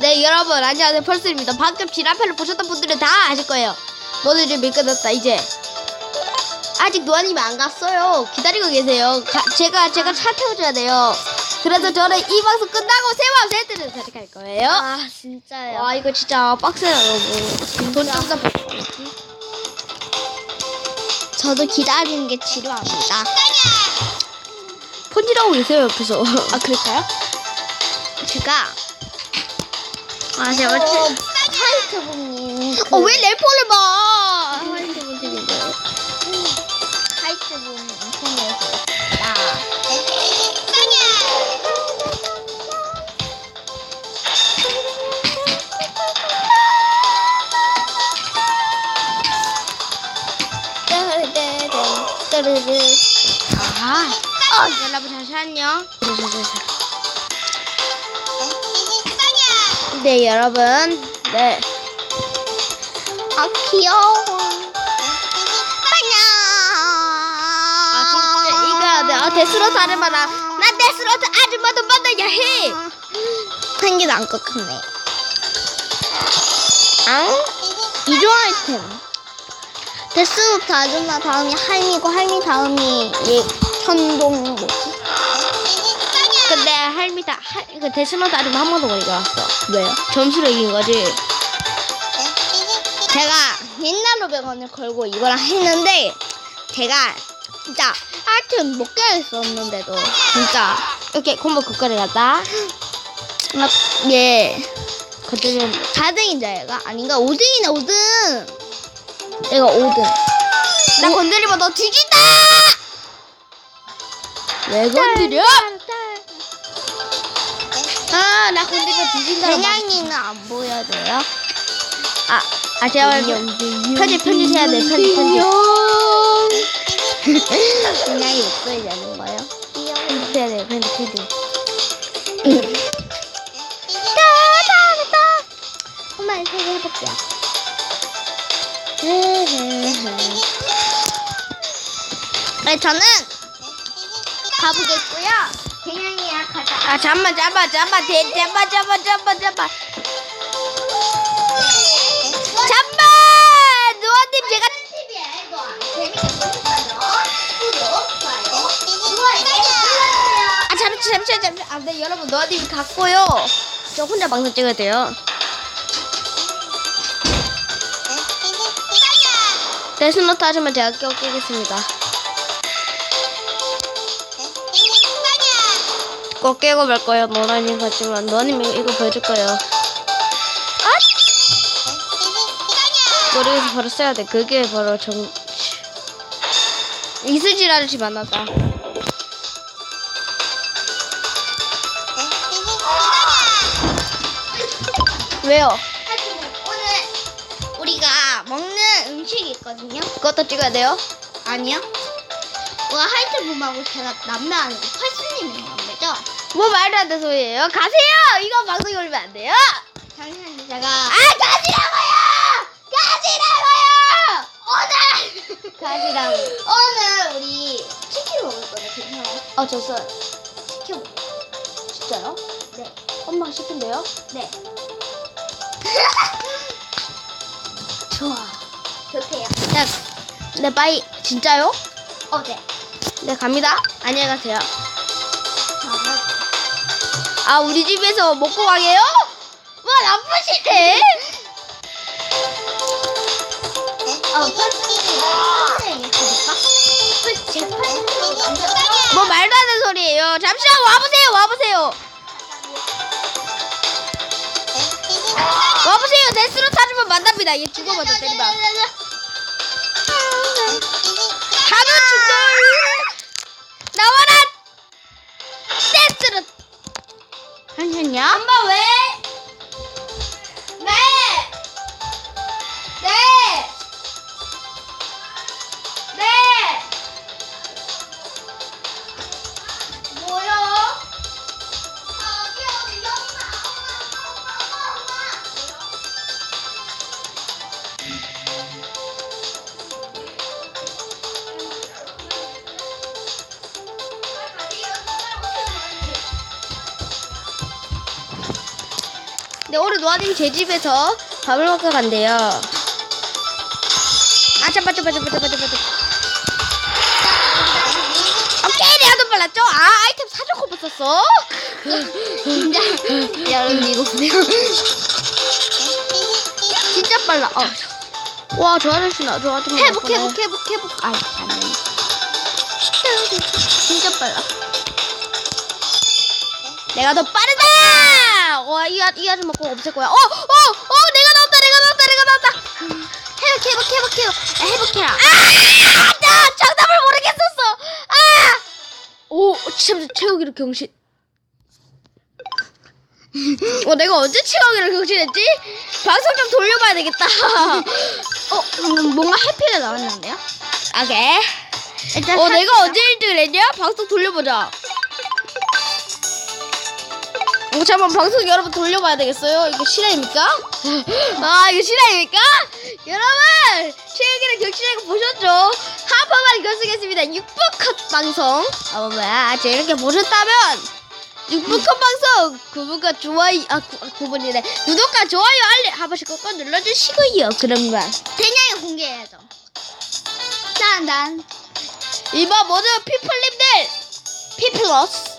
네 여러분 안녕하세요. 펄스입니다. 방금 지라펠을 보셨던 분들은 다 아실 거예요. 너네 준비 끝났다 이제. 아직 노아님이 안 갔어요. 기다리고 계세요. 가- 제가 제가 차 태워줘야 돼요. 그래서 저는 이 방송 끝나고 새마음 세트를 다시 갈 거예요. 아 진짜요. 와 이거 진짜 빡세다 너무 돈좀 더 저도 기다리는 게 지루합니다. 폰질하고 계세요 옆에서. 아 그럴까요? 제가 아 제가 어, 하이트분님 그 어왜 래퍼를 봐? 화이트 분들인데 하이트분 인터넷에서 나아 어, 여러분 잠시만요 네 여러분 네 아 귀여워. 아, 진짜 이거 네, 아, 데스로트 아줌마다 난 데스로트 아줌마도 만나야 해 생긴 안것 같네. 앙? 이조 아이템. 데스노트 아줌마 다음이 할미고 할미 다음이 얘 천동 다. 할, 그 데스노트 아줌마 한 번도 못 이겨왔어. 왜요? 점수로 이긴 거지 제가 옛날로 100원을 걸고 이거랑 했는데 제가 진짜 아이템 못 깨겠었는데도. 진짜 이렇게 콤보 국가를 갔다. 아, 예. 그때는 4등이죠 얘가? 아닌가? 5등이네 5등. 얘가 5등. 나 건드리면 너 뒤진다! 왜 건드려? 아나 건드리면 뒤진다 그냥이는 안 보여줘요? 아, 아 제발 편집 편집 해야 돼 편집 편집. 그냥이 목소리 내는 거예요? 편집 해야 돼 편집 편집 한번 세개 해볼게요 네, 저는 가보겠고요 그냥이야 가자. 아 잠만 잠만 잠만. 대 잠만 잠만 잠만 잠만. 잠만! 노아님 제가 아 잠시 잠시 잠시. 아네 여러분 노아님 갔고요. 저 혼자 방송 찍어야 돼요. 데스노트 하시면 제가 껴끼겠습니다 꼭 깨고 말 거예요 노아님 같지만 노아님이 이거 보여줄 거예요 아 머리에서 바로 써야 돼 그게 바로 정 이슬질 아저씨 만났다 왜요? 오늘 우리가 먹는 음식이 있거든요. 그것도 찍어야 돼요? 아니요. 와 하이트 붐하고 제가 남매하는 펄스님이 남매죠? 뭐 말도 안 되는 소리예요? 가세요! 이거 방송에 올리면 안 돼요? 잠시만요. 제가 아 가지라고요! 가지라고요! 오늘! 가지랑 오늘 우리 치킨 먹을 거예요. 괜찮아요? 어 졌어요 치킨 먹을 진짜요? 네. 엄마가 시킨대요? 네. 좋아. 좋대요. 네, 네 빠이 진짜요? 어, 네. 네 갑니다. 안녕히 가세요. 자, 아 우리 집에서 먹고 가게요? 와 나쁘시네. 어, 뭐 말도 안 되는 소리예요. 잠시만 와보세요 와보세요. 와보세요. 데스로 타주면 만납니다. 얘 죽어버려 때리봐 하루 충돌 데스로 잠시만요. 엄마 왜? 근데 오늘 노아님 제 집에서 밥을 먹고 간대요. 아, 잠깐, 잠깐, 잠깐, 잠깐, 잠깐. 오케이, 더 빨랐죠? 아, 아이템 콤보 썼어? 진짜. 여러분 이거 보세요. 진짜 빨라. 어. 와, 저 아저씨 나, 저 아저씨. 회복 회복 회복 회복. 아이, 안 돼. 진짜 빨라. 내가 더 빠르다! 와, 이, 아, 이 아줌마 꼭 없앨 거야. 어, 어, 어, 내가 나왔다, 내가 나왔다, 내가 나왔다. 회복 회복 회복. 아, 회복해라. 아, 나 정답을 모르겠었어. 아! 오, 참, 최욱이를 경신. 어, 내가 언제 최욱이를 경신했지? 방송 좀 돌려봐야 되겠다. 어 방금 뭔가 해피가 나왔는데요? 오케이. 일단 어, 사- 내가 언제 1등을 했냐? 방송 돌려보자. 어, 잠깐만, 방송 여러분 돌려봐야 되겠어요? 이거 실화입니까? 아, 이거 실화입니까? 여러분! 최욱이랑 격신하고 보셨죠? 한 번만 결승했습니다. 6분 컷 방송. 어, 뭐야. 저 이렇게 보셨다면, 6분 컷 방송, 구독과 좋아요, 아, 구, 아, 9분이네. 구독과 좋아요, 알림 한 번씩 꼭 눌러주시고요. 그럼만. 대냥이 공개해야죠. 짠, 난. 이번 모든 피플님들! 피플러스.